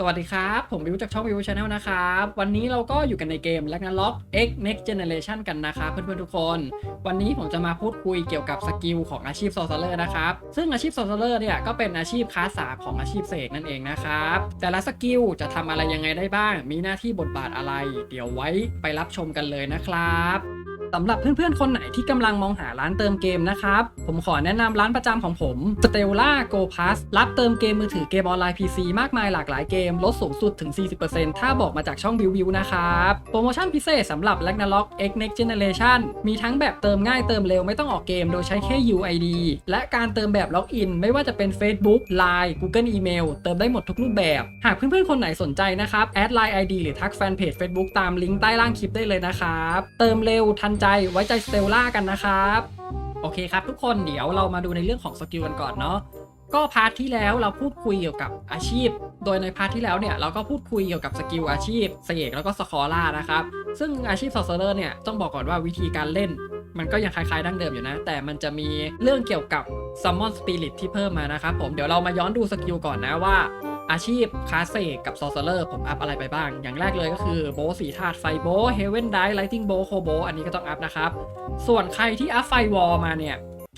สวัสดีครับ ผมวิวจากช่องวิวชาแนลนะครับ วันนี้เราก็อยู่กันในเกม Ragnarok X Next Generation กันนะครับเพื่อนๆทุกคน วันนี้ผมจะมาพูดคุยเกี่ยวกับสกิลของอาชีพ Sorcerer นะครับ ซึ่งอาชีพ Sorcerer เนี่ยก็เป็นอาชีพค้าสาของอาชีพเสกนั่นเองนะครับ แต่ละสกิลจะทำอะไรยังไงได้บ้าง มีหน้าที่บทบาทอะไร เดี๋ยวไว้ไปรับชมกันเลยนะครับ สำหรับเพื่อนๆ คนไหนที่กำลังมองหาร้านเติมเกมนะครับ ผมขอแนะนำร้านประจำของผม Stella Go Pass รับเติมเกมมือถือเกมออนไลน์ PC มากมายหลากหลายเกม ลดสูงสุดถึง 40%ถ้าบอกมาจากช่องวิววิวนะครับ โปรโมชั่นพิเศษสำหรับ Ragnarok X Next Generation มีทั้งแบบเติมง่ายเติมเร็วไม่ต้องออกเกมโดยใช้แค่ UID และการเติมแบบล็อกอิน ไม่ว่าจะเป็น Facebook Line Google Email เติมได้หมดทุกรูปแบบ หากเพื่อนๆ คนไหนสนใจนะครับแอด Line ID หรือทักแฟนเพจ Facebook ตามลิงก์ใต้ล่างคลิปได้เลยนะครับเติมเร็วทันใจไว้ใจสเตลล่ากันนะครับ โอเคครับทุกคนเดี๋ยวเรามาดูในเรื่องของสกิลกันก่อนเนาะก็พาร์ทที่แล้วเราพูดคุยเกี่ยวกับอาชีพ โดยในพาร์ทที่แล้วเนี่ยเราก็พูดคุยเกี่ยวกับสกิลอาชีพเสกแล้วก็สคอร่านะครับ ซึ่งอาชีพซอ r เซอร์เนี่ยต้องบอกก่อนว่าวิธีการเล่น มันก็ยังคล้ายๆดั้งเดิมอยู่นะ แต่มันจะมีเรื่องเกี่ยวกับ Summon Spirit ที่เพิ่มมานะครับผมเดี๋ยวเรามาย้อนดูสกิลก่อนนะว่า อาชีพคาเซกับซอ r เซอร์ผมอัพอะไรไปบ้าง อย่างแรกเลยก็คือโบสีธาตุไฟโบเฮเวนไดไลทิงโบโคโบอันนี้ก็ต้องอัพนะครับ ส่วนใครที่อัพไฟวอลมาเนี่ย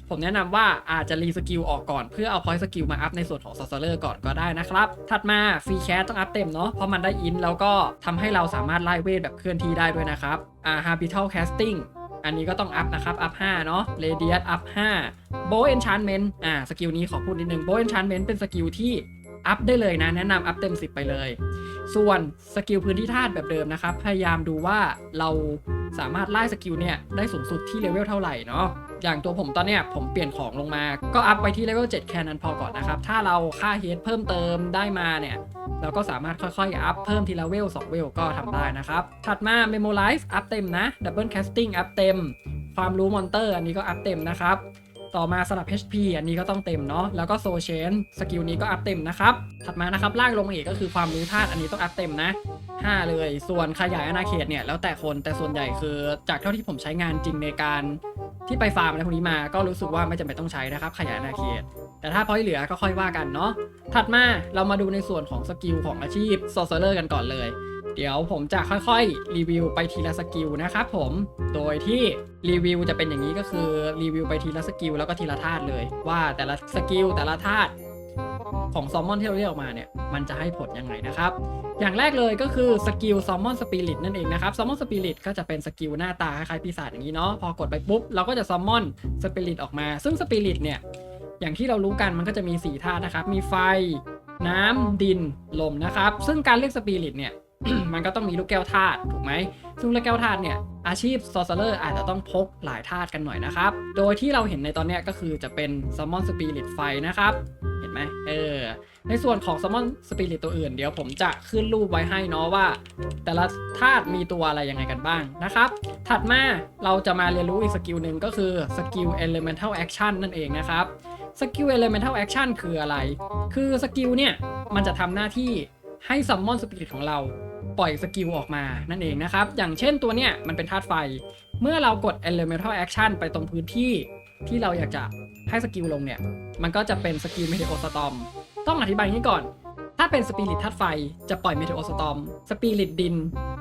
ผมแนะนำว่าอาจจะรีสกิลออกก่อน เพื่อเอาพอยต์สกิลมาอัพในส่วนของซอ r เซอร์ก่อนก็ได้นะครับ ถัดมาฟรีแคสต้องอัพเต็มเนาะเพราะมันได้อินแล้วก็ทำให้เราสามารถไล่เวทแบบเคลื่อนที่ได้ด้วยนะครับอ่า Habital Casting อันนี้ก็ต้องอัพนะครับ อัพ 5 เนาะ Radius อัพ5 Bow Enchantment อ่า สกิลนี้ขอพูดนิดนึง Bow Enchantment เป็นสกิลที่ อัพได้เลยนะ แนะนำอัพเต็ม 10 ไปเลย ส่วนสกิลพื้นที่ธาตุแบบเดิมนะครับ พยายามดูว่าเราสามารถไล่สกิลเนี่ยได้สูงสุดที่เลเวลเท่าไหร่เนาะอย่างตัวผมตอนเนี้ยผมเปลี่ยนของลงมา ก็อัพไว้ที่เลเวล7แค่นั้นพอก่อนนะครับ ถ้าเราค่าเฮดเพิ่มเติมได้มาเนี่ย เราก็สามารถค่อยๆ อัพเพิ่มทีละเวล2เวลก็ทำได้นะครับ ถัดมา Memorize อัพเต็มนะ Double Casting อัพเต็ม ความรู้มอนเตอร์อันนี้ก็อัพเต็มนะครับ ต่อมาสลับ HP อันนี้ก็ต้องเต็มเนาะแล้วก็โซเชนสกิลนี้ก็อัพเต็มนะครับถัดมานะครับล่างลงมาอีกก็คือความรู้ธาตุอันนี้ต้องอัพเต็มนะ 5 เลยส่วนขยายอาณาเขตเนี่ยแล้วแต่คนแต่ส่วนใหญ่คือจากเท่าที่ผมใช้งานจริงในการที่ไปฟาร์มอะไรพวกนี้มาก็รู้สึกว่าไม่จำเป็นต้องใช้นะครับ ขยายอาณาเขต แต่ถ้าพอยเหลือก็ค่อยว่ากันเนาะถัดมาเรามาดูในส่วนของสกิลของอาชีพ Sorcerer กันก่อนเลย เดี๋ยวผมจะค่อยๆ รีวิวไปทีละสกิลนะครับผม โดยที่รีวิวจะเป็นอย่างนี้ก็คือรีวิวไปทีละสกิลแล้วก็ทีละธาตุเลย ว่าแต่ละสกิลแต่ละธาตุของซอมมอนที่เราเรียกออกมาเนี่ยมันจะให้ผลยังไงนะครับ อย่างแรกเลยก็คือสกิลซอมมอนสปิริตนั่นเองนะครับซอมมอนสปิริตก็จะเป็นสกิลหน้าตาคล้ายๆปีศาจอย่างนี้เนาะพอกดไปปุ๊บเราก็จะซอมมอนสปิริตออกมา ซึ่งสปิริตเนี่ยอย่างที่เรารู้กันมันก็จะมี4ธาตุนะครับ มีไฟ น้ำดินลมนะครับ ซึ่งการเรียกสปิริตเนี่ย มันก็ต้องมีลูกแก้วธาตุถูกไหมซึ่งลูกแก้วธาตุเนี่ยอาชีพซอ r เซอร์อาจจะต้องพกหลายธาตุกันหน่อยนะครับ โดยที่เราเห็นในตอนนี้ก็คือจะเป็นซัมมอนสปิริตไฟนะครับ เห็นไหมเออ ในส่วนของซัมมอนสปิริตตัวอื่น เดี๋ยวผมจะขึ้นรูปไว้ให้เนาะว่า แต่ละธาตุมีตัวอะไรยังไงกันบ้างนะครับ ถัดมาเราจะมาเรียนรู้อีกสกิลหนึ่งก็คือสกิล elemental action นั่นเองนะครับสกิล elemental action คืออะไร คือสกิลเนี่ยมันจะทำหน้าที่ให้ซัมมอนสปิริตของเรา ปล่อยสกิลออกมานั่นเองนะครับ อย่างเช่นตัวเนี่ยมันเป็นธาตุไฟ เมื่อเรากด elemental action ไปตรงพื้นที่ที่เราอยากจะให้สกิลลงเนี่ย มันก็จะเป็นสกิล meteor storm ต้องอธิบายอย่างนี้ก่อน ถ้าเป็นสปิริตธาตุไฟจะปล่อย meteor storm สปิริตดิน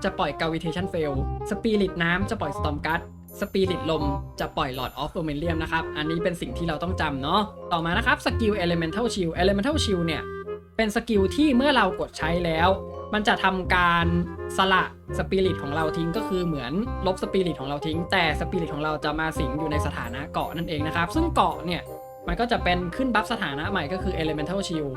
จะปล่อย gravitation fail สปิริตน้ำจะปล่อย storm gust สปิริตลมจะปล่อย Lord of Vermilion นะครับ อันนี้เป็นสิ่งที่เราต้องจำเนาะ ต่อมานะครับสกิล Elemental Shield Elemental Shield เนี่ย เป็นสกิลที่เมื่อเรากดใช้แล้ว มันจะทำการสละสปิริตของเราทิ้งก็คือเหมือนลบสปิริตของเราทิ้ง แต่สปิริตของเราจะมาสิงอยู่ในสถานะเกาะนั่นเองนะครับ ซึ่งเกาะเนี่ยมันก็จะเป็นขึ้นบัฟสถานะใหม่ก็คือ Elemental Shield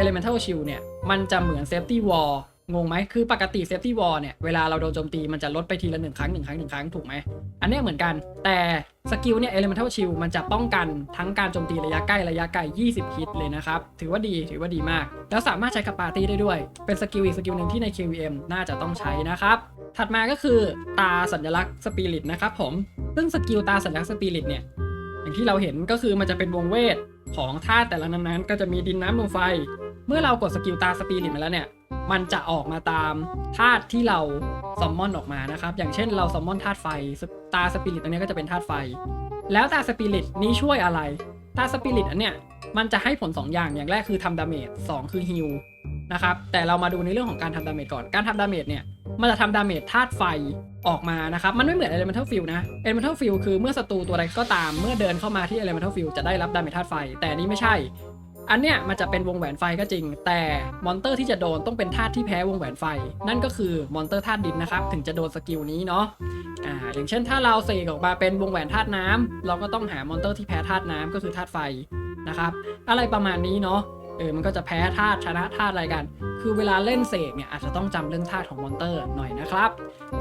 Elemental Shield เนี่ยมันจะเหมือน Safety Wall งงไหมคือปกติ Safety Wall เนี่ยเวลาเราโดนโจมตีมันจะลดไปทีละหนึ่งครั้งหนึ่งครั้งหนึ่งครั้งถูกไหมอันนี้เหมือนกันแต่สกิลเนี่ย Elemental Shield มันจะป้องกันทั้งการโจมตีระยะใกล้ระยะไกล 20 ฮิตเลยนะครับ ถือว่าดีถือว่าดีมาก แล้วสามารถใช้กับปาร์ตี้ได้ด้วย เป็นสกิลอีกสกิลหนึ่งที่ใน KVM น่าจะต้องใช้นะครับ ถัดมาก็คือตาสัญลักษณ์สปิริตนะครับผมซึ่งสกิลตาสัญลักษณ์สปิริตเนี่ยอย่างที่เราเห็นก็คือมันจะเป็นวงเวทของธาตุแต่ละนั้นๆ ก็จะมีดินน้ำลมไฟ เมื่อเรากดสกิลตาสปิริตมาแล้วเนี่ย มันจะออกมาตามธาตุที่เราซัมมอนออกมานะครับ อย่างเช่นเราซัมมอนธาตุไฟ ตาสปิริตอันนี้ก็จะเป็นธาตุไฟ แล้วตาสปิริตนี้ช่วยอะไร ตาสปิริตอันเนี้ยมันจะให้ผล 2 อย่าง อย่างแรกคือทำดาเมจ2คือฮิลนะครับ แต่เรามาดูในเรื่องของการทำดาเมจก่อน การทำดาเมจเนี่ยมันจะทำดาเมจธาตุไฟออกมานะครับ มันไม่เหมือน Elemental Field นะ Elemental Field คือเมื่อศัตรูตัวใดก็ตามเมื่อเดินเข้ามาที่ Elemental Field จะได้รับดาเมจธาตุไฟ แต่นี้ไม่ใช่ อันเนี้ยมันจะเป็นวงแหวนไฟก็จริง แต่มอนเตอร์ที่จะโดนต้องเป็นธาตุที่แพ้วงแหวนไฟ นั่นก็คือมอนเตอร์ธาตุดินนะครับถึงจะโดนสกิลนี้เนาะอ่าอย่างเช่นถ้าเราเสกออกมาเป็นวงแหวนธาตุน้ำเราก็ต้องหามอนเตอร์ที่แพ้ธาตุน้ำก็คือธาตุไฟนะครับอะไรประมาณนี้เนาะเออมันก็จะแพ้ธาตุชนะธาตุอะไรกัน คือเวลาเล่นเสกเนี่ยอาจจะต้องจำเรื่องธาตุของมอนเตอร์หน่อยนะครับ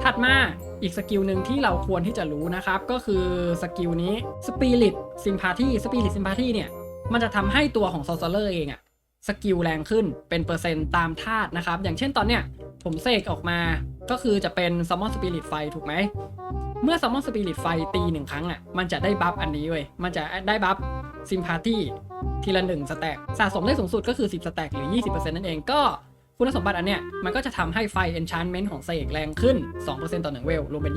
ถัดมาอีกสกิลหนึ่งที่เราควรที่จะรู้นะครับ ก็คือสกิลนี้ Spirit Sympathy Spirit Sympathy เนี่ย มันจะทำให้ตัวของ Sorcerer เองอะสกิลแรงขึ้นเป็นเปอร์เซ็นต์ตามธาตุนะครับ อย่างเช่นตอนเนี้ยผมเสกออกมาก็คือจะเป็น Summon Spirit ไฟถูกไหม เมื่อ Summon Spirit ไฟตีหนึ่งครั้งอะมันจะได้บัฟอันนี้เว้ย มันจะได้บัฟ Sympathy ทีละ1สแต็กสะสมได้สูงสุดก็คือ 10 สแต็กหรือ 20%นั่นเองก็คุณสมบัติอันเนี้ยมันก็จะทำให้ไฟ enchantment ของเสกแรงขึ้น 2%ต่อ1เวลรวมเป็น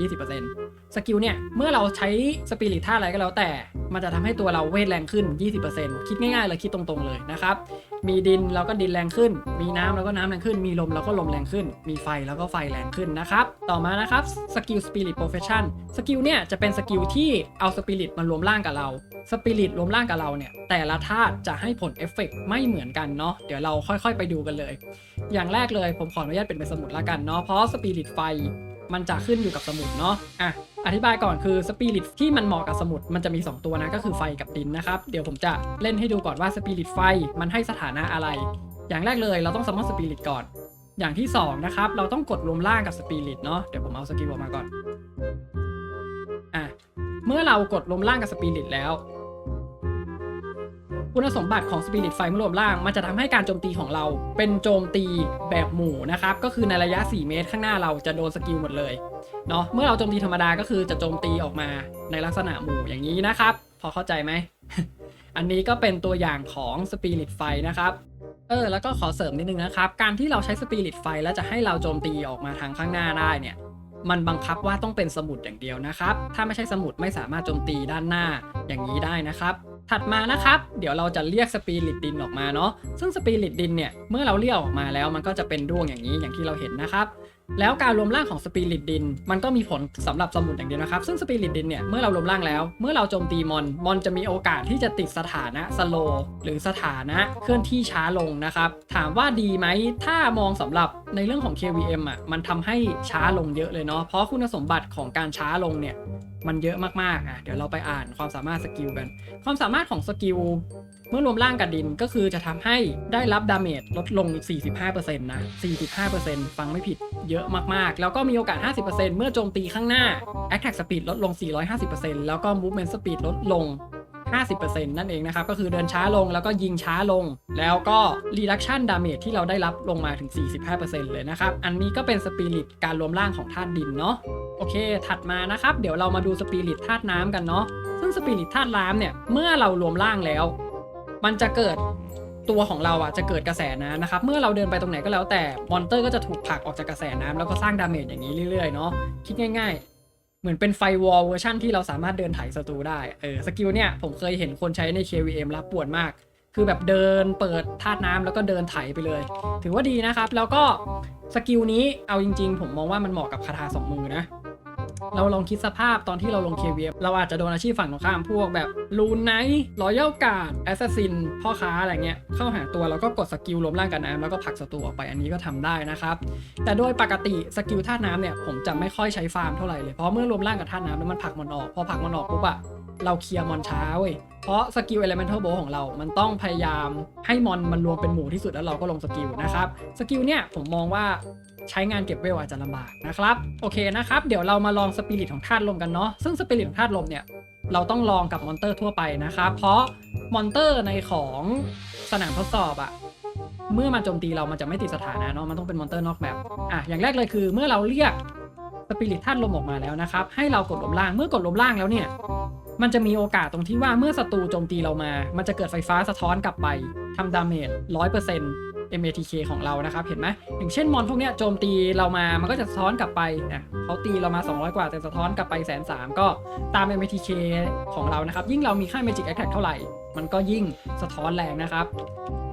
20%สกิลเนี่ย เมื่อเราใช้สปิริตท่าอะไรก็แล้วแต่ มันจะทำให้ตัวเราเวทแรงขึ้น 20%คิดง่ายๆเลยคิดตรงๆเลยนะครับ มีดินเราก็ดินแรงขึ้น มีน้ำเราก็น้ำแรงขึ้น มีลมเราก็ลมแรงขึ้น มีไฟแล้วก็ไฟแรงขึ้นนะครับ ต่อมานะครับสกิลสปิริตโปรเฟชชั่นสกิลเนี่ยจะเป็นสกิลที่เอาสปิริตมารวมร่างกับเราสปิริตรวมร่างกับเราเนี่ย แต่ละธาตุจะให้ผลเอฟเฟกต์ไม่เหมือนกันเนาะเดี๋ยวเราค่อยๆ ไปดูกันเลย อย่างแรกเลยผมขออนุญาตเป็นเป็นสมุดละกันเนาะเพราะสปิริตไฟ มันจะขึ้นอยู่กับสมุดเนาะอะอธิบายก่อนคือสปิริตที่มันเหมาะกับสมุดมันจะมี 2 ตัวนะก็คือไฟกับดินนะครับ เดี๋ยวผมจะเล่นให้ดูก่อนว่าสปิริตไฟมันให้สถานะอะไร อย่างแรกเลยเราต้องสมมติสปิริตก่อน อย่างที่สองนะครับเราต้องกดรวมร่างกับสปิริตเนาะเดี๋ยวผมเอาสกิลออกมาก่อนอะเมื่อเรากดรวมร่างกับสปิริตแล้ว คุณสมบัติของสปิริตไฟเมื่อรวมร่าง มันจะทำให้การโจมตีของเรา เป็นโจมตีแบบหมู่นะครับ ก็คือในระยะ 4 เมตรข้างหน้าเราจะโดนสกิลหมดเลยเนาะเมื่อเราโจมตีธรรมดาก็คือจะโจมตีออกมาในลักษณะหมู่อย่างนี้นะครับ พอเข้าใจไหม อันนี้ก็เป็นตัวอย่างของสปิริตไฟนะครับเออแล้วก็ขอเสริมนิดนึงนะครับ การที่เราใช้สปิริตไฟแล้วจะให้เราโจมตีออกมาทางข้างหน้าได้เนี่ยมันบังคับว่าต้องเป็นสมุดอย่างเดียวนะครับ ถ้าไม่ใช่สมุดไม่สามารถโจมตีด้านหน้าอย่างนี้ได้นะครับ ถัดมานะครับ เดี๋ยวเราจะเรียกสปิริตดินออกมาเนาะซึ่งสปิริตดินเนี่ยเมื่อเราเรียกออกมาแล้วมันก็จะเป็นด้วงอย่างนี้อย่างที่เราเห็นนะครับแล้วการรวมร่างของสปิริตดินมันก็มีผลสำหรับสมุดอย่างเดียวนะครับ ซึ่งสปิริตดินเนี่ยเมื่อเรารวมร่างแล้ว เมื่อเราโจมตีมอนมอนจะมีโอกาสที่จะติดสถานะสโลหรือสถานะเคลื่อนที่ช้าลงนะครับ ถามว่าดีไหมถ้ามองสำหรับในเรื่องของ KVM อะมันทำให้ช้าลงเยอะเลยเนาะเพราะคุณสมบัติของการช้าลงเนี่ย มันเยอะมากๆอะเดี๋ยวเราไปอ่านความสามารถสกิลกัน ความสามารถของสกิลเมื่อรวมร่างกับดินก็คือจะทำให้ได้รับดาเมจลดลง 45%นะ 45%ฟังไม่ผิดเยอะมากๆ แล้วก็มีโอกาส 50%เมื่อโจมตีข้างหน้า Attack Speed ลดลง 450%แล้วก็ Movement Speed ลดลง 50%นั่นเองนะครับ ก็คือเดินช้าลงแล้วก็ยิงช้าลง แล้วก็ Reduction Damage ที่เราได้รับลงมาถึง 45%เลยนะครับ อันนี้ก็เป็นสปิริตการรวมร่างของธาตุดินเนาะโอเค ถัดมานะครับ เดี๋ยวเรามาดูสปิริตธาตุน้ำกันเนาะซึ่งสปิริตธาตุน้ำเนี่ยเมื่อเรารวมร่างแล้ว มันจะเกิดตัวของเราอะจะเกิดกระแสน้ำนะครับ เมื่อเราเดินไปตรงไหนก็แล้วแต่มอนเตอร์ก็จะถูกผลักออกจากกระแสน้ำแล้วก็สร้างดาเมจอย่างนี้เรื่อยๆเนาะคิดง่ายๆ เหมือนเป็นไฟวอลเวอร์ชั่นที่เราสามารถเดินไถศัตรูได้ เออสกิลเนี่ยผมเคยเห็นคนใช้ใน KVM แล้วปวดมาก คือแบบเดินเปิดธาตุน้ำแล้วก็เดินไถไปเลย ถือว่าดีนะครับ แล้วก็สกิลนี้เอาจริง ๆ ผมมองว่ามันเหมาะกับคาถาสองมือนะ เราลองคิดสภาพตอนที่เราลง KVM เราอาจจะโดนอาชีพฝั่งตรงข้ามพวกแบบลูนไนท์รอยัลการ์ดแอสซัสซินพ่อค้าอะไรเงี้ยเข้าหาตัวแล้วก็กดสกิลรวมร่างกับน้ำแล้วก็ผลักศัตรูออกไปอันนี้ก็ทำได้นะครับแต่โดยปกติสกิลธาตุน้ำเนี่ยผมจะไม่ค่อยใช้ฟาร์มเท่าไหร่เลยเพราะเมื่อรวมร่างกับธาตุน้ำแล้วมันผลักมันออกพอผลักมันออกปุ๊บอะเราเคลียร์มอนช้าเว้ยเพราะสกิล Elemental Bow ของเรา มันต้องพยายามให้มอนมันรวมเป็นหมู่ที่สุดแล้วเราก็ลงสกิลนะครับ สกิลเนี่ยผมมองว่า ใช้งานเก็บเวลอาจจะลำบากนะครับโอเคนะครับ เดี๋ยวเรามาลองสปิริตของธาตุลมกันเนาะซึ่งสปิริตของธาตุลมเนี่ยเราต้องลองกับมอนเตอร์ทั่วไปนะครับ เพราะมอนเตอร์ในของสนามทดสอบอะเมื่อมันโจมตีเรามันจะไม่ติดสถานะเนาะมันต้องเป็นมอนเตอร์นอกแบบอะอย่างแรกเลยคือเมื่อเราเรียกสปิริตธาตุลมออกมาแล้วนะครับ ให้เรากดลมล่างเมื่อกดลมล่างแล้วเนี่ย มันจะมีโอกาสตรงที่ว่าเมื่อศัตรูโจมตีเรามา มันจะเกิดไฟฟ้าสะท้อนกลับไปทำดาเมจ100% MATK ของเรานะครับเห็นไหมอย่างเช่นมอนพวกเนี้ยโจมตีเรามามันก็จะสะท้อนกลับไปอะเขาตีเรามา 200 กว่าแต่สะท้อนกลับไปแสนสามก็ตาม MATK ของเรานะครับ ยิ่งเรามีค่า Magic Attack เท่าไหร่ มันก็ยิ่งสะท้อนแรงนะครับ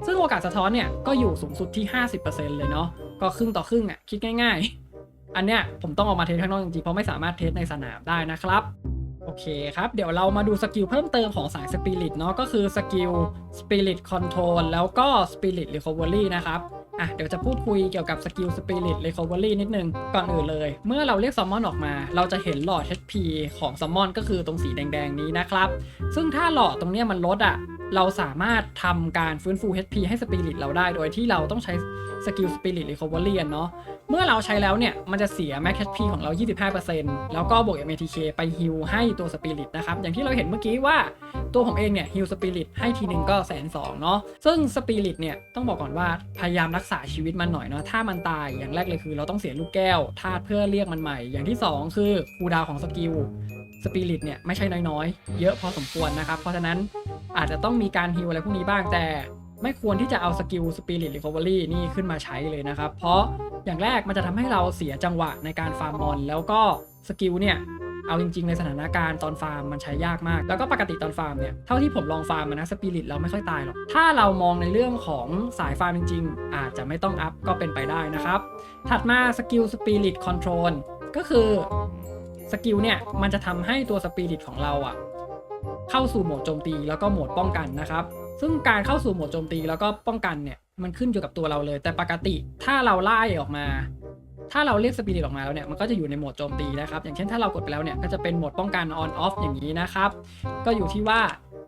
ซึ่งโอกาสสะท้อนเนี่ยก็อยู่สูงสุดที่ 50%เลยเนาะก็ครึ่งต่อครึ่งอะคิดง่าย ๆ อันเนี้ยผมต้องออกมาเทสข้างนอกจริงๆเพราะไม่สามารถเทสในสนามได้นะครับ อเคครับ เดี๋ยวเรามาดูสกิลเพิ่มเติมของสายสปิริตเนาะก็คือสกิลสปิริตคอนโทรลแล้วก็สปิริตรีคอเวอรี่นะครับอะเดี๋ยวจะพูดคุยเกี่ยวกับสกิลสปิริตรีคอเวอรี่นิดนึง ก่อนอื่นเลย เมื่อเราเรียกซัมมอนออกมา เราจะเห็นหลอด HP ของซัมมอนก็คือตรงสีแดง ๆ นี้นะครับ ซึ่งถ้าหลอดตรงเนี้ยมันลดอะ เราสามารถทำการฟื้นฟู HP ให้สปิริตเราได้ โดยที่เราต้องใช้สกิลสปิริตรีคอเวอรี่เนาะ เมื่อเราใช้แล้วเนี่ย มันจะเสีย Max HP ของเรา 25%แล้วก็บวก MATK ไปฮิลให้ตัวสปิริตนะครับ อย่างที่เราเห็นเมื่อกี้ว่าตัวผมเองเนี่ยฮิลสปิริตให้ทีหนึ่งก็แสนสองเนาะ ซึ่งสปิริตเนี่ยต้องบอกก่อนว่าพยายามรักษาชีวิตมันหน่อยเนาะ ถ้ามันตายอย่างแรกเลยคือ เราต้องเสียลูกแก้วธาตุเพื่อเรียกมันใหม่ อย่างที่สองคือคูดาวของสกิล สปิริตเนี่ยไม่ใช่น้อยๆ เยอะพอสมควรนะครับ เพราะฉะนั้นอาจจะต้องมีการฮิลอะไรพวกนี้บ้างแต่ไม่ควรที่จะเอาสกิลสปิริต r ี c o เวอรี่นี่ขึ้นมาใช้เลยนะครับ เพราะอย่างแรกมันจะทำให้เราเสียจังหวะในการฟาร์มมอน แล้วก็สกิลเนี่ยเอาจริงๆในสถานการณ์ตอนฟาร์มมันใช้ยากมาก แล้วก็ปกติตอนฟาร์มเนี่ยเท่าที่ผมลองฟาร์มมานะสปิริตเราไม่ค่อยตายหรอก ถ้าเรามองในเรื่องของสายฟาร์มจริงๆ อาจจะไม่ต้องอัพก็เป็นไปได้นะครับ ถัดมาสกิลสปิริตคอนโทรลก็คือ สกิลเนี่ยมันจะทำให้ตัวสปิริตของเราอะเข้าสู่โหมดโจมตีแล้วก็โหมดป้องกันนะครับ ซึ่งการเข้าสู่โหมดโจมตีแล้วก็ป้องกันเนี่ยมันขึ้นอยู่กับตัวเราเลย แต่ปกติถ้าเราไล่ออกมา ถ้าเราเรียกสปิริตออกมาแล้วเนี่ยมันก็จะอยู่ในโหมดโจมตีนะครับ อย่างเช่นถ้าเรากดไปแล้วเนี่ยก็จะเป็นโหมดป้องกัน on off อย่างนี้นะครับ ก็อยู่ที่ว่า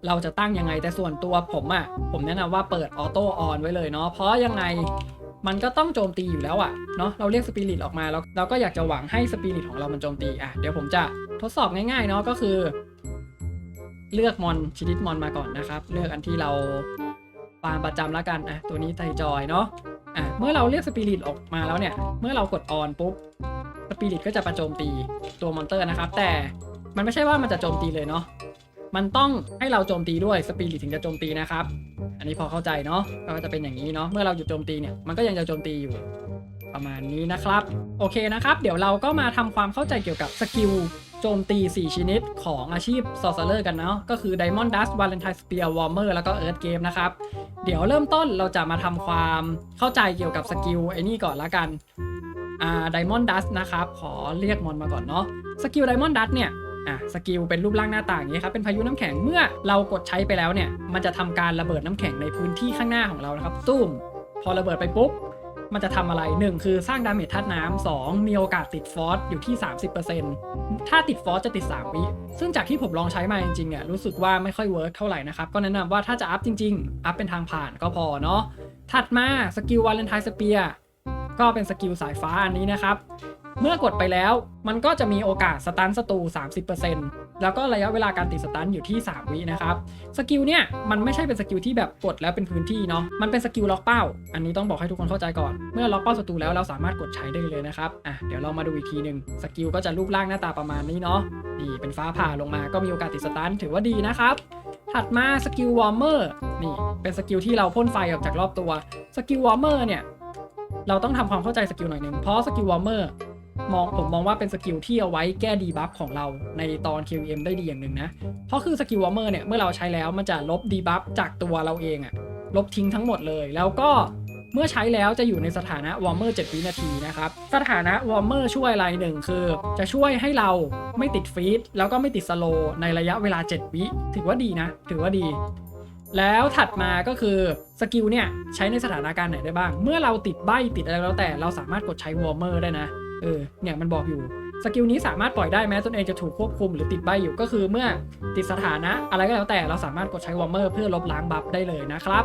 เราจะตั้งยังไงแต่ส่วนตัวผมอะ่ะผมแนะนำว่าเปิดออโต้ออนไว้เลยเนาะเพราะยังไง มันก็ต้องโจมตีอยู่แล้วอะ่ะเนาะเราเรียกสปิริตออกมาแล้วเราก็อยากจะหวังให้สปิริตของเรามันโจมตีอะเดี๋ยวผมจะทดสอบง่ายๆเนาะก็คือ เลือกมอนชนิดมอนมาก่อนนะครับ เลือกอันที่เราฟาร์มประจำแล้วกันอะตัวนี้ไทจอยเนาะอะเมื่อเราเรียกสปิริตออกมาแล้วเนี่ย เมื่อเรากดออนปุ๊บสปิริตก็จะประโจมตีตัวมอนเตอร์นะครับ แต่มันไม่ใช่ว่ามันจะโจมตีเลยเนาะมันต้องให้เราโจมตีด้วยสปิริตถึงจะโจมตีนะครับ อันนี้พอเข้าใจเนาะก็จะเป็นอย่างนี้เนาะเมื่อเราหยุดโจมตีเนี่ยมันก็ยังจะโจมตีอยู่ประมาณนี้นะครับ โอเคนะครับ เดี๋ยวเราก็มาทำความเข้าใจเกี่ยวกับสกิลโจมตี 4 ชนิดของอาชีพ Sorcerer กันเนาะก็คือ Diamond Dust Valentine Spear Warmer แล้วก็ Earth Game นะครับ เดี๋ยวเริ่มต้นเราจะมาทำความเข้าใจเกี่ยวกับสกิลไอ้นี่ก่อนละกันอ่า Diamond Dust นะครับ ขอเรียกมอนมาก่อนเนาะสกิล Diamond Dust เนี่ย อะสกิลเป็นรูปร่างหน้าต่างอย่างนี้ครับเป็นพายุน้ำแข็งเมื่อเรากดใช้ไปแล้วเนี่ย มันจะทำการระเบิดน้ำแข็งในพื้นที่ข้างหน้าของเรานะครับตุ้มพอระเบิดไปปุ๊บมันจะทำอะไร 1 คือสร้างดาเมจธาตุน้ำสองมีโอกาสติดฟอสอยู่ที่ 30%ถ้าติดฟอสจะติด 3 วิ ซึ่งจากที่ผมลองใช้มาจริงๆเนี่ยรู้สึกว่าไม่ค่อยเวิร์กเท่าไหร่นะครับ ก็แนะนำว่าถ้าจะอัพจริงๆ อัพเป็นทางผ่านก็พอเนาะถัดมาสกิลวาเลนไทน์สเปียก็เป็นสกิลสายฟ้าอันนี้นะครับ เมื่อกดไปแล้วมันก็จะมีโอกาสสตันศัตรู 30%แล้วก็ระยะเวลาการติดสตันอยู่ที่ 3 วินะครับสกิลเนี่ยมันไม่ใช่เป็นสกิลที่แบบกดแล้วเป็นพื้นที่เนาะมันเป็นสกิลล็อกเป้า อันนี้ต้องบอกให้ทุกคนเข้าใจก่อน เมื่อล็อกเป้าศัตรูแล้วเราสามารถกดใช้ได้เลยนะครับอะเดี๋ยวเรามาดูอีกทีหนึ่งสกิลก็จะรูปร่างหน้าตาประมาณนี้เนาะนี่เป็นฟ้าผ่าลงมาก็มีโอกาสติดสตันถือว่าดีนะครับถัดมาสกิลวอร์เมอร์นี่เป็นสกิลที่เราพ่นไฟออกจากรอบตัวสกิลวอร์เมอร์เนี่ยเราต้องทำความเข้าใจสกิลหน่อยหนึ่งเพราะสกิลวอร์เมอร์ มองผมมองว่าเป็นสกิลที่เอาไว้แก้ดีบัฟของเราในตอน QM ได้ดีอย่างหนึ่งนะ เพราะคือสกิลวอร์เมอร์เนี่ย เมื่อเราใช้แล้วมันจะลบดีบัฟจากตัวเราเองอะลบทิ้งทั้งหมดเลย แล้วก็เมื่อใช้แล้วจะอยู่ในสถานะวอร์เมอร์7วินาทีนะครับ สถานะวอร์เมอร์ช่วยอะไรหนึ่งคือ จะช่วยให้เราไม่ติดฟีดแล้วก็ไม่ติดสโลในระยะเวลา 7 วิถือว่าดีนะ ถือว่าดีแล้วถัดมาก็คือสกิลเนี่ยใช้ในสถานการณ์ไหนได้บ้าง เมื่อเราติดใบติดอะไรแล้วแต่เราสามารถกดใช้วอร์เมอร์ได้นะ เออ เนี่ยมันบอกอยู่ สกิลนี้สามารถปล่อยได้แม้ตนเองจะถูกควบคุมหรือติดใบอยู่ก็คือเมื่อติดสถานะ อะไรก็แล้วแต่เราสามารถกดใช้วอร์เมอร์เพื่อลบล้างบัฟได้เลยนะครับ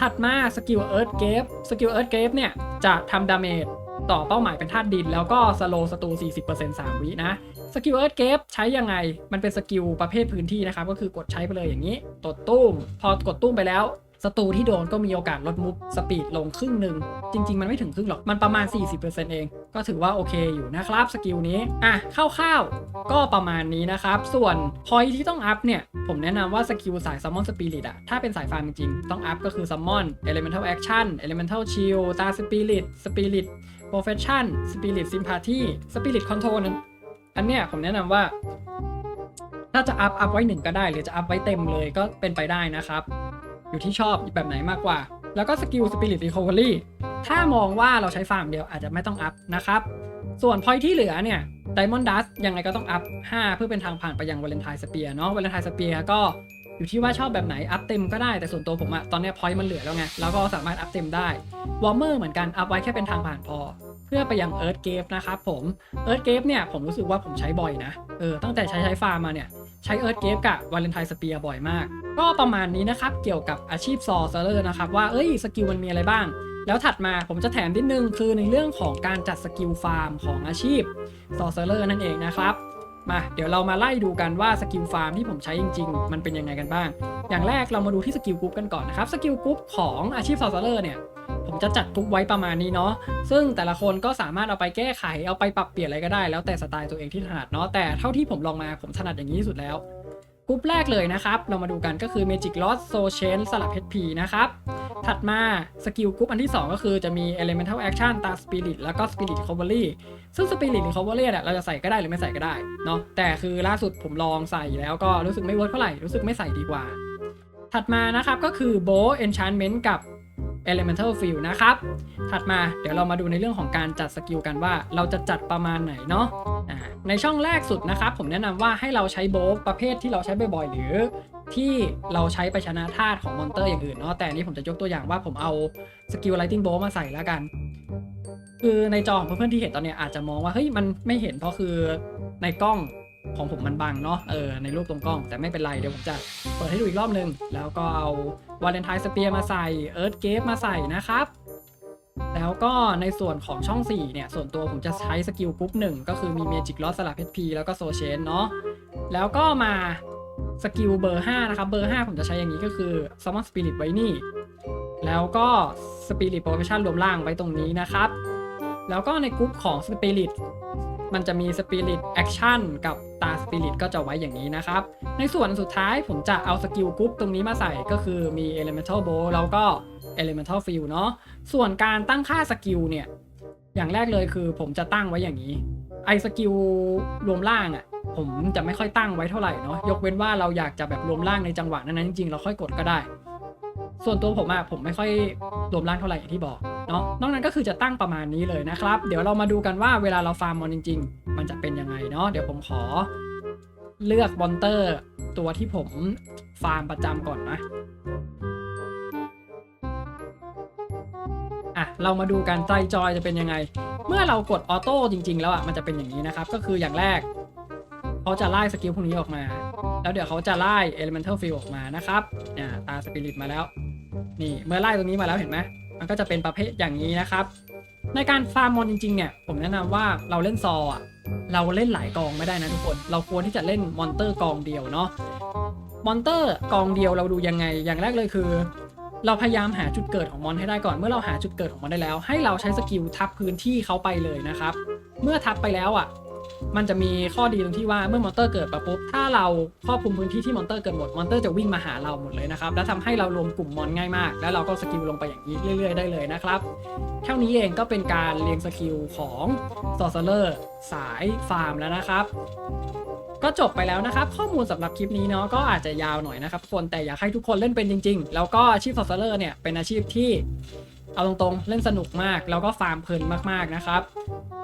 ถัดมาสกิลเอิร์ธเกฟสกิลเอิร์ธเกฟเนี่ยจะทำดาเมจต่อเป้าหมายเป็นธาตุดิน แล้วก็สโลสตู 40% 3 วินะ สกิลเอิร์ธเกฟใช้ยังไง มันเป็นสกิลประเภทพื้นที่นะครับ ก็คือกดใช้ไปเลยอย่างนี้ตดตุ้ม พอกดตุ้มไปแล้ว ศัตรูที่โดนก็มีโอกาสลดมูฟสปีดลงครึ่งหนึ่ง จริง ๆ มันไม่ถึงครึ่งหรอก มันประมาณ 40%เอง ก็ถือว่าโอเคอยู่นะครับสกิลนี้ อะคร่าวๆก็ประมาณนี้นะครับ ส่วนพอยที่ต้องอัพเนี่ย ผมแนะนำว่าสกิลสาย Summon Spirit อะถ้าเป็นสายฟาร์มจริงๆต้องอัพก็คือ Summon Elemental Action Elemental Shield ตา Spirit Spirit Profession Spirit Sympathy Spirit Control นั้นอันเนี้ยผมแนะนำว่าถ้าจะอัพอัพไว้หนึ่งก็ได้ หรือจะอัพไว้เต็มเลยก็เป็นไปได้นะครับ อยู่ที่ชอบแบบไหนมากกว่า แล้วก็สกิล Spirit Recovery ถ้ามองว่าเราใช้ฟาร์มเดียวอาจจะไม่ต้องอัพนะครับ ส่วนพอยที่เหลือเนี่ย Diamond Dust ยังไงก็ต้องอัพ 5 เพื่อเป็นทางผ่านไปยัง Valentine Spear เนาะ Valentine Spear ก็อยู่ที่ว่าชอบแบบไหนอัพเต็มก็ได้แต่ส่วนตัวผมอะตอนนี้พอยมันเหลือแล้วไงแล้วก็สามารถอัพเต็มได้ Warmer เหมือนกันอัพไว้แค่เป็นทางผ่านพอ เพื่อไปยัง Earth Gate นะครับผม Earth Gate เนี่ยผมรู้สึกว่าผมใช้บ่อยนะเออตั้งแต่ใช้ใช้ฟาร์มมาเนี่ย ใช้ Earth Gate กับ Valentine Spear บ่อยมาก ก็ประมาณนี้นะครับ เกี่ยวกับอาชีพ Sorcerer นะครับ ว่าเอ้ยสกิลมันมีอะไรบ้าง แล้วถัดมาผมจะแถมนิดนึงคือในเรื่องของการจัดสกิลฟาร์มของอาชีพ Sorcerer นั่นเองนะครับมาเดี๋ยวเรามาไล่ดูกันว่าสกิลฟาร์มที่ผมใช้จริง ๆ มันเป็นยังไงกันบ้าง อย่างแรกเรามาดูที่สกิลกรุ๊ปกันก่อนนะครับ สกิลกรุ๊ปของอาชีพ Sorcerer เนี่ย ผมจะจัดกรุ๊ปไว้ประมาณนี้เนาะซึ่งแต่ละคนก็สามารถเอาไปแก้ไขเอาไปปรับเปลี่ยนอะไรก็ได้ แล้วแต่สไตล์ตัวเองที่ถนัดเนาะแต่เท่าที่ผมลองมาผมถนัดอย่างนี้ที่สุดแล้วกรุ๊ปแรกเลยนะครับ เรามาดูกันก็คือ Magic Loss So Chain สลับ HP นะครับ ถัดมาสกิลกรุ๊ปอันที่ 2 ก็คือจะมี Elemental Action ตา Spirit แล้วก็ Spirit Recovery ซึ่ง Spirit Recovery เนี่ยเราจะใส่ก็ได้หรือไม่ใส่ก็ได้เนาะแต่คือล่าสุดผมลองใส่แล้วก็รู้สึกไม่เวิร์กเท่าไหร่ รู้สึกไม่ใส่ดีกว่า ถัดมานะครับก็คือ Bow Enchantment กับ Elemental Field นะครับ ถัดมาเดี๋ยวเรามาดูในเรื่องของการจัดสกิลกันว่า เราจะจัดประมาณไหนเนาะในช่องแรกสุดนะครับ ผมแนะนำว่าให้เราใช้โบว์ประเภทที่เราใช้บ่อยๆ หรือที่เราใช้ไปชนะธาตุของมอนเตอร์อย่างอื่นเนาะแต่นี้ผมจะยกตัวอย่างว่าผมเอาสกิล Lighting Bolt มาใส่แล้วกัน คือในจอของเพื่อนๆที่เห็นตอนเนี้ยอาจจะมองว่าเฮ้ยมันไม่เห็นเพราะคือในกล้อง ของผมมันบังเนาะเออในรูปตรงกล้อง แต่ไม่เป็นไรเดี๋ยวผมจะเปิดให้ดูอีกรอบนึง แล้วก็เอาวาเลนไทน์สเปียมาใส่เอิร์ธเกฟมาใส่นะครับแล้วก็ในส่วนของช่อง 4 เนี่ย ส่วนตัวผมจะใช้สกิลกรุ๊ปหนึ่งก็คือมี Magic Loss สลับ HP แล้วก็โซเชนเนาะแล้วก็มาสกิลเบอร์ 5 นะครับ เบอร์ 5 ผมจะใช้อย่างนี้ก็คือ Summon Spirit ไว้นี่ แล้วก็ Spirit Profession รวมล่างไว้ตรงนี้นะครับ แล้วก็ในกรุ๊ปของ Spirit มันจะมี Spirit Action กับตา Spirit ก็จะไว้อย่างนี้นะครับ ในส่วนสุดท้ายผมจะเอาสกิลกรุ๊ปตรงนี้มาใส่ก็คือมี Elemental Bow แล้วก็ Elemental Field เนาะส่วนการตั้งค่าสกิลเนี่ย อย่างแรกเลยคือผมจะตั้งไว้อย่างนี้ ไอสกิลรวมล่างอะ่ะผมจะไม่ค่อยตั้งไว้เท่าไหร่เนาะยกเว้นว่าเราอยากจะแบบรวมล่างในจังหวะนั้นๆจริงๆเราค่อยกดก็ได้ ส่วนตัวผมอะผมไม่ค่อยรวมล่างเท่าไหร่อย่างที่บอกเนาะนอกนั้นก็คือจะตั้งประมาณนี้เลยนะครับ เดี๋ยวเรามาดูกันว่าเวลาเราฟาร์มมอนจริง ๆ มันจะเป็นยังไงเนาะเดี๋ยวผมขอเลือกบอนเตอร์ตัวที่ผมฟาร์มประจำก่อนนะอะเรามาดูกันใจจอยจะเป็นยังไง เมื่อเรากดออโต้จริง ๆ แล้วอะมันจะเป็นอย่างนี้นะครับ ก็คืออย่างแรกเขาจะไล่สกิลพวกนี้ออกมา แล้วเดี๋ยวเขาจะไล่ Elemental Field ออกมานะครับอ่าตาสปิริตมาแล้ว นี่เมื่อไล่ตรงนี้มาแล้วเห็นไหมมันก็จะเป็นประเภทอย่างนี้นะครับ ในการฟาร์มมอนจริงๆเนี่ยผมแนะนำว่าเราเล่นซออะเราเล่นหลายกองไม่ได้นะทุกคน เราควรที่จะเล่นมอนเตอร์กองเดียวเนาะมอนเตอร์กองเดียวเราดูยังไง อย่างแรกเลยคือ เราพยายามหาจุดเกิดของมอนให้ได้ก่อนเมื่อเราหาจุดเกิดของมอนได้แล้ว ให้เราใช้สกิลทับพื้นที่เขาไปเลยนะครับ เมื่อทับไปแล้วอะ มันจะมีข้อดีตรงที่ว่าเมื่อมอนเตอร์เกิดปปุ๊บถ้าเราครอบคลุมพื้นที่ที่มอนเตอร์เกิดหมดมอนเตอร์จะวิ่งมาหาเราหมดเลยนะครับแล้วทำให้เรารวมกลุ่มมอนง่ายมาก แล้วเราก็สกิลลงไปอย่างนี้เรื่อย ๆ ได้เลยนะครับเท่านี้เองก็เป็นการเรียงสกิลของซอร์เซอร์สายฟาร์มแล้วนะครับก็จบไปแล้วนะครับ ข้อมูลสำหรับคลิปนี้เนาะก็อาจจะยาวหน่อยนะครับคนแต่อยากให้ทุกคนเล่นเป็นจริง ๆ แล้วก็อาชีพซอร์เซอร์เนี่ยเป็นอาชีพที่เอาตรงๆ เล่นสนุกมาก แล้วก็ฟาร์มเพลินมากๆนะครับ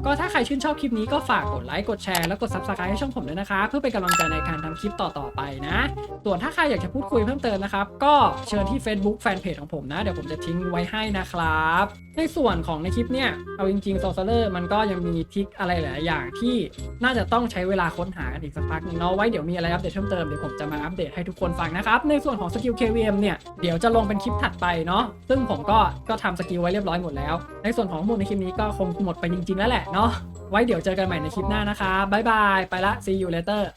ก็ถ้าใครชื่นชอบคลิปนี้ก็ฝากกดไลค์กดแชร์แล้วกด subscribe ให้ช่องผมด้วยนะคะเพื่อเป็นกำลังใจในการทำคลิปต่อๆไปนะ ส่วนถ้าใครอยากจะพูดคุยเพิ่มเติมนะครับ ก็เชิญที่ Facebook Fanpage ของผมนะ เดี๋ยวผมจะทิ้งไว้ให้นะครับ ในส่วนของในคลิปเนี่ย เอาจริงๆ s o ซเลอร์มันก็ยังมีทริกอะไรหลายอย่างที่น่าจะต้องใช้เวลาค้นหากันอีกสักพักนึงเนาะไว้เดี๋ยวมีอะไรอัปเดตเพิ่มเติมเดี๋ยวผมจะมาอัปเดตให้ทุกคนฟังนะครับ ในส่วนของสกิล KVM เนี่ย เดี๋ยวจะลงเป็นคลิปถัดไปเนาะซึ่งผมก็ก็ทำสกิลไว้เรียบร้อยหมดแล้ว ในส่วนของมูลในคลิปนี้ก็คงหมดไปจริงๆแล้วแหละเนาะไว้เดี๋ยวเจอกันใหม่ในคลิปหน้านะคะบ๊ายบายไปละ see you later